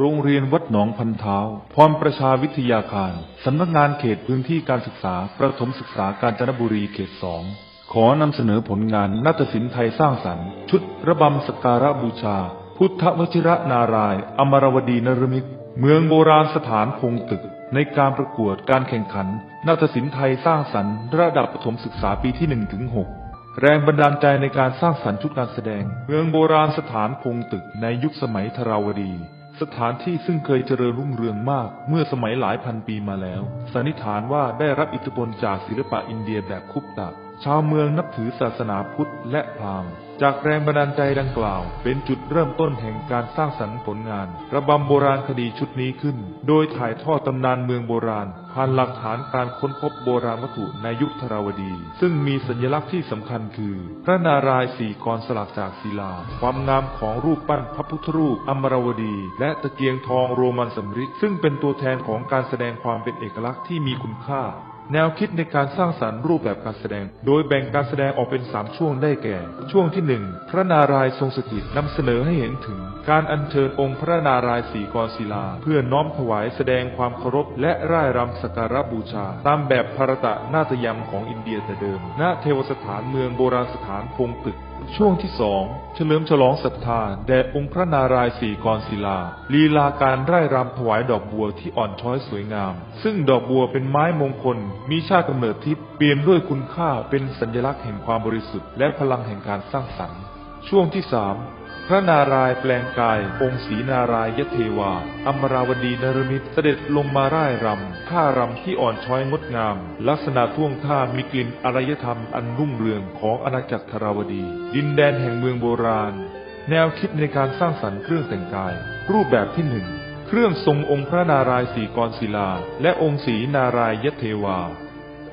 โรงเรียนวัดหนองพันเท้า พรประชาวิทยาคาร สำนักงานเขตพื้นที่การศึกษา ประถมศึกษากาญจนบุรีเขตสอง ขอนำเสนอผลงานนาฏศิลป์ไทยสร้างสรรค์ ชุดระบำสการะบูชา พุทธวชิระนาราย อมรวดีนรมิตร เมืองโบราณสถานพงตึก ในการประกวดการแข่งขัน นาฏศิลป์ไทยสร้างสรรค์ ระดับประถมศึกษาปีที่1ถึง6แรงบันดาลใจในการสร้างสรรค์ชุดการแสดง เมืองโบราณสถานพงตึกในยุคสมัยธราวดี สถานที่ซึ่งเคยเจริญรุ่งเรืองมากเมื่อสมัยหลายพันปีมาแล้ว สันนิษฐานว่าได้รับอิทธิพลจากศิลปะอินเดียแบบคุปตะ ชาวเมืองนับถือศาสนาพุทธและพราหมณ์ จากแรงบันดาลใจดังกล่าว เป็นจุดเริ่มต้นแห่งการสร้างสรรค์ผลงาน ระบำโบราณคดีชุดนี้ขึ้น โดยถ่ายทอดตำนานเมืองโบราณ ผ่านหลักฐานการค้นพบโบราณวัตถุในยุคธราวดี ซึ่งมีสัญลักษณ์ที่สำคัญคือ พระนารายณ์สี่กรสลักจากศิลา ความงามของรูปปั้นพระพุทธรูปอมรวดี และตะเกียงทองโรมันสำริดซึ่งเป็นตัวแทนของการแสดงความเป็นเอกลักษณ์ที่มีคุณค่า แนวคิดในการสร้างสรรค์รูปแบบการแสดง โดยแบ่งการแสดงออกเป็น 3 ช่วงได้แก่ ช่วงที่ 1 พระนารายณ์ทรงสถิตนำเสนอให้เห็นถึง การอัญเชิญองค์พระนารายณ์สีกรศิลา เพื่อน้อมถวายแสดงความเคารพและร่ายรำสักการะบูชา ตามแบบภารตะนาฏยมของอินเดียแต่เดิม ณเทวสถานเมืองโบราณสถานพงตึก ช่วงที่สองเฉลิมฉลองศรัทธาแด่องค์พระนารายณ์สี่กรศิลา ลีลาการไร่รำถวายดอกบัวที่อ่อนช้อยสวยงาม ซึ่งดอกบัวเป็นไม้มงคล มีชาติกำเนิดทิพย์เปี่ยมด้วยคุณค่าเป็นสัญลักษณ์แห่งความบริสุทธิ์และพลังแห่งการสร้างสรรค์ ช่วงที่สาม พระนารายณ์แปลงกาย องค์ศรีนารายยเทวา อมราวดีนรมิตรเสด็จลงมาร่ายรำท่ารำที่อ่อนช้อยงดงาม ลักษณะท่วงท่ามีกลิ่นอารยธรรมอันรุ่งเรืองของอาณาจักรธราวดี ดินแดนแห่งเมืองโบราณ แนวคิดในการสร้างสรรค์เครื่องแต่งกาย รูปแบบที่หนึ่งเครื่องทรงองค์พระนารายณ์สีกรศิลา และองค์ศรีนารายยเทวา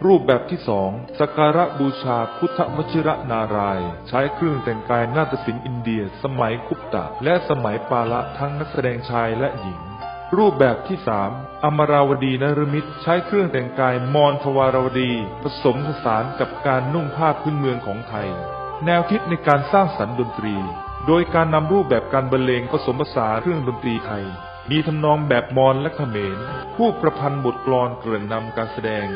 รูปแบบที่สองสักการะบูชาพุทธวชิระนาราย ใช้เครื่องแต่งกายนาฏศิลป์อินเดีย สมัยคุปตะ และสมัยปาละทั้งนักแสดงชายและหญิง รูปแบบที่สามอมราวดีนรมิตรใช้เครื่องแต่งกายมอนทวารวดี ผสมผสานกับการนุ่งผ้าพื้นเมืองของไทย แนวคิดในการสร้างสรรค์ดนตรี โดยการนำรูปแบบการบรรเลงผสมผสานเครื่องดนตรีไทยมีทำนองแบบมอญและเขมร ผู้ประพันธ์บทกลอนเกริ่นนำการแสดง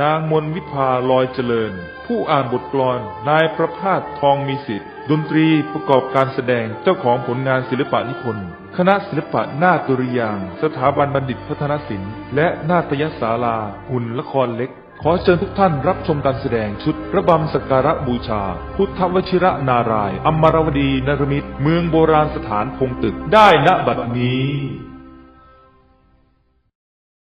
นางมนวิภาลอยเจริญ ผู้อ่านบทกลอน นายประภาสทองมีสิทธิ์ ดนตรีประกอบการแสดงเจ้าของผลงานศิลปะนิพนธ์คณะศิลปะนาฏดุริยาง สถาบันบัณฑิตพัฒนศิลป์ และนาฏยศาลา หุ่นละครเล็ก ขอเชิญทุกท่านรับชมการแสดงชุดระบำสักการะบูชา พุทธวชิระนารายอมรวดีนรมิตรเมืองโบราณสถานพงตึกได้ณบัดนี้